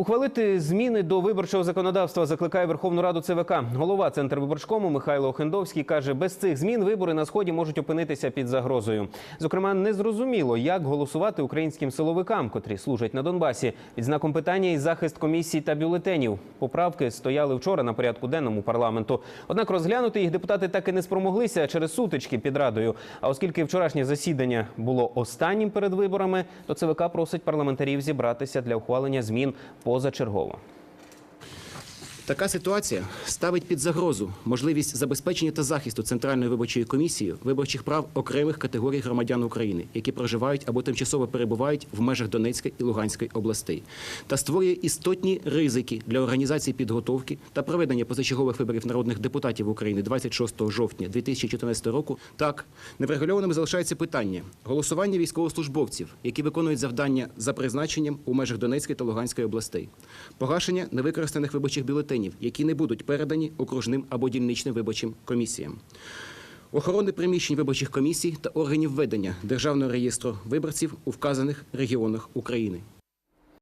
Ухвалити зміни до виборчого законодавства закликає Верховну Раду ЦВК. Голова Центрвиборчкому Михайло Охендовський каже, без цих змін вибори на сході можуть опинитися під загрозою. Зокрема, незрозуміло, як голосувати українським силовикам, котрі служать на Донбасі. Під знаком питання і захист комісій та бюлетенів. Поправки стояли вчора на порядку денному парламенту. Однак розглянути їх депутати так і не спромоглися через сутички під радою. А оскільки вчорашнє засідання було останнім перед виборами, то ЦВК просить парламентарів зібратися для ухвалення змін позачергово. Така ситуація ставить під загрозу можливість забезпечення та захисту Центральною виборчою комісією виборчих прав окремих категорій громадян України, які проживають або тимчасово перебувають в межах Донецької і Луганської областей, та створює істотні ризики для організації підготовки та проведення позачергових виборів народних депутатів України 26 жовтня 2014 року. Так неврегульованим залишається питання голосування військовослужбовців, які виконують завдання за призначенням у межах Донецької та Луганської областей, погашення невикористаних виборчих бюлетенів, які не будуть передані окружним або дільничним виборчим комісіям. Охорони приміщень виборчих комісій та органів ведення Державного реєстру виборців у вказаних регіонах України.